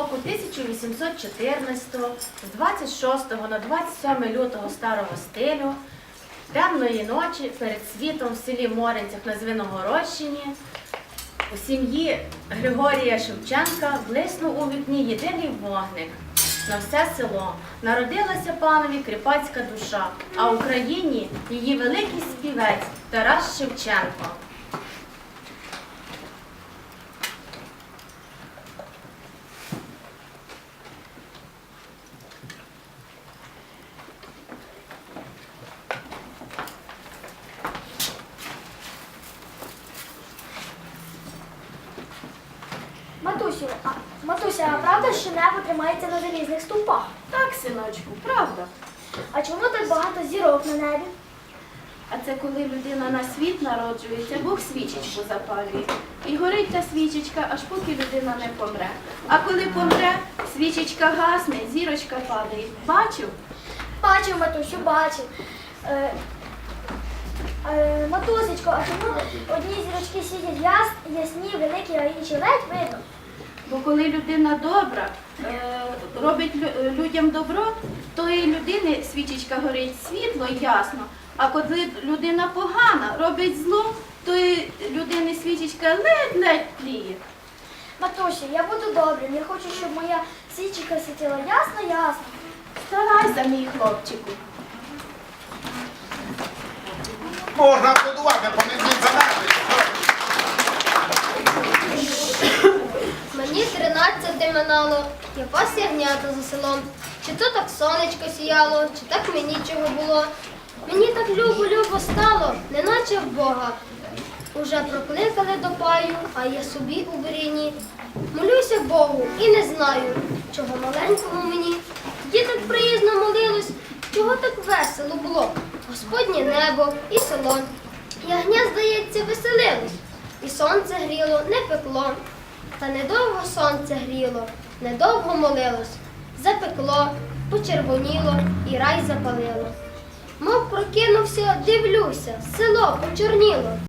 року 1814 з 26 на 27 лютого старого стилю темної ночі перед світом в селі Моринцях на Звиногородщині у сім'ї Григорія Шевченка блиснув у вікні єдиний вогник. На все село народилася панові кріпацька душа, а Україні її великий співець Тарас Шевченко. Матусю, а, Матуся, а правда, що небо тримається на залізних стовпах? Так, синочку, правда. А чому так багато зірок на небі? А це коли людина на світ народжується, Бог свічечку запалює. І горить та свічечка, аж поки людина не помре. А коли помре, свічечка гасне, зірочка падає. Бачив? Бачив, матусю, бачив. Е, е, матусечко, а чому одні зірочки яс, ясні, великі, а інші ледь видно? Бо коли людина добра, е, робить людям добро, то і людини свічечка горить світло ясно. А коли людина погана, робить зло, то і людини свічечка ледь-ледь тліє. Матусю, я буду добрим. Я хочу, щоб моя свічка світила ясно, ясно. Старайся, мій хлопчику. Можна аплодувати, понесіть залежить. Мені тринадцяти минало, я пас ягнята за селом. Чи то так сонечко сіяло, чи так мені чого було. Мені так любо-любо стало, неначе в Бога. Уже прокликали до паю, а я собі у буріні. Молюся Богу і не знаю, чого маленькому мені. Діток приїзно молилось, чого так весело було. Господнє небо і село. Ягня, здається, веселилось, і сонце гріло, не пекло. Та недовго сонце гріло, недовго молилось, запекло, почервоніло і рай запалило. Мов прокинувся, дивлюся, село почорніло.